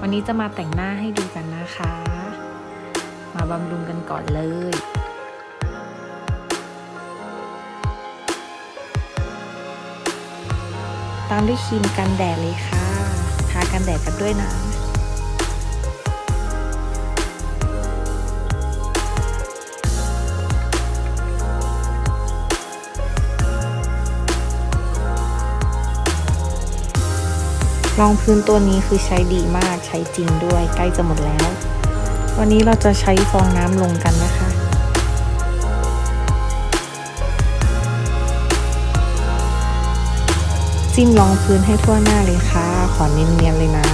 วันนี้จะมาแต่งหน้าให้ดูกันนะคะ มาบำรุงกันก่อนเลยตามด้วยครีมกันแดดเลยค่ะ ทากันแดดกันด้วยนะ รองพื้นตัวนี้คือใช้ดีมากใช้จริงด้วยใกล้จะหมดแล้ว วันนี้เราจะใช้ฟองน้ำลงกันนะคะจิ้มรองพื้นให้ทั่วหน้าเลยค่ะ ขอเนียนๆเลยนะ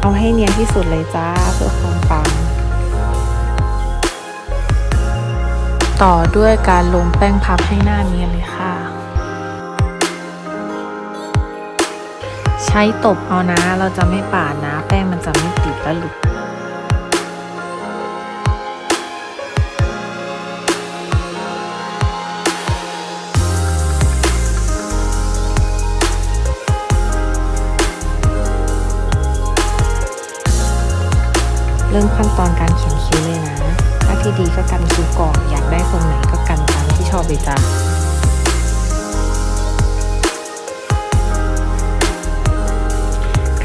เอาให้เนียนที่สุดเลยจ้าเพื่อความปัง ต่อด้วยการลงแป้งพับให้หน้าเนียนเลยค่ะ ช้ตบเอานะ เราจะไม่ปาดนะ แป้งมันจะไม่ติดและหลุดเริ่มขั้นตอนการเขียนคิ้วเลยนะ ถ้าที่ดีก็กันคิ้วก่อน อยากได้ทรงไหนก็กันตามที่ชอบเลยจ้า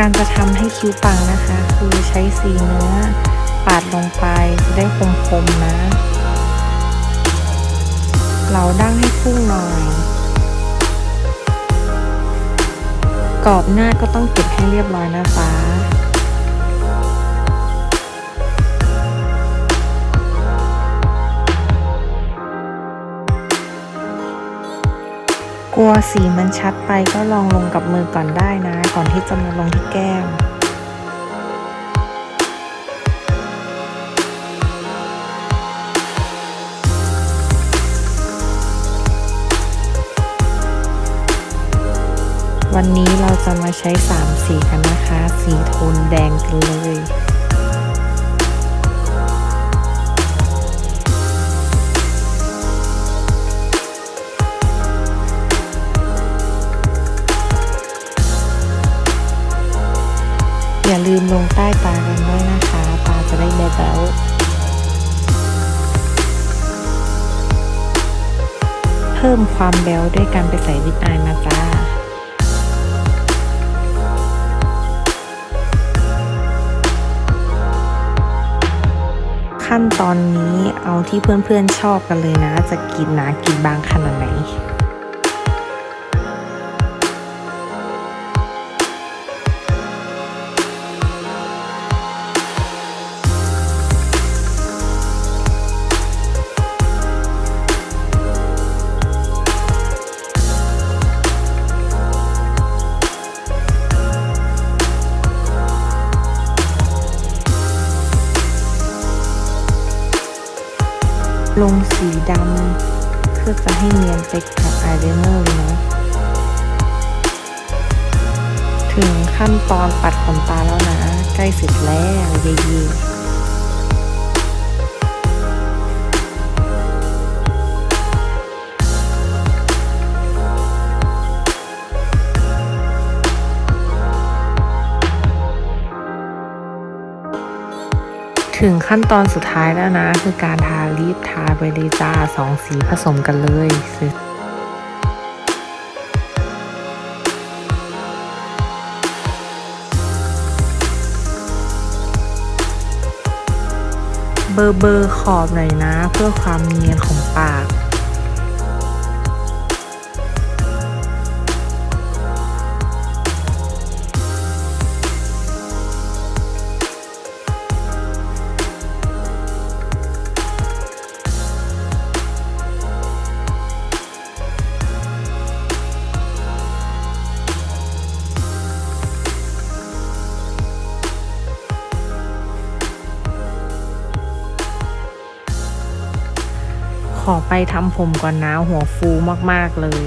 การจะทำให้คิ้วปังนะคะ คือใช้สีเนื้อปาดลงไปจะได้คมๆนะเราดั้งให้พุ่งหน่อย กรอบหน้าก็ต้องเก็บให้เรียบร้อยนะคะ กลัวสีมันชัดไปก็ลองลงกับมือก่อนได้นะ ก่อนที่จะมาลงที่แก้มวันนี้เราจะมาใช้ 3 สีกันนะคะ สีโทนแดงกันเลย ลืมลงใต้ตากันด้วยนะคะ ตาจะได้แบ๊วเพิ่มความแบ๊วด้วยการไปใส่วิตอายนะจ้าขั้นตอนนี้เอาที่เพื่อนๆชอบกันเลยนะ จะกินหนากินบางขนาดไหน ลงสีดำเพื่อจะให้เนียนไปกับอายไลเนอร์เลยนะถึงขั้นตอนปัดขนตาแล้วนะ ใกล้เสร็จแล้วเย่ ถึงขั้นตอนสุดท้ายแล้วนะ คือการทาลิปทาไปเลยจ้าสองสีผสมกันเลยเสร็จเบอร์เบอร์ขอบหน่อยนะ เพื่อความเนียนของปาก ขอไปทำผมก่อนนะหัวฟูมากๆเลย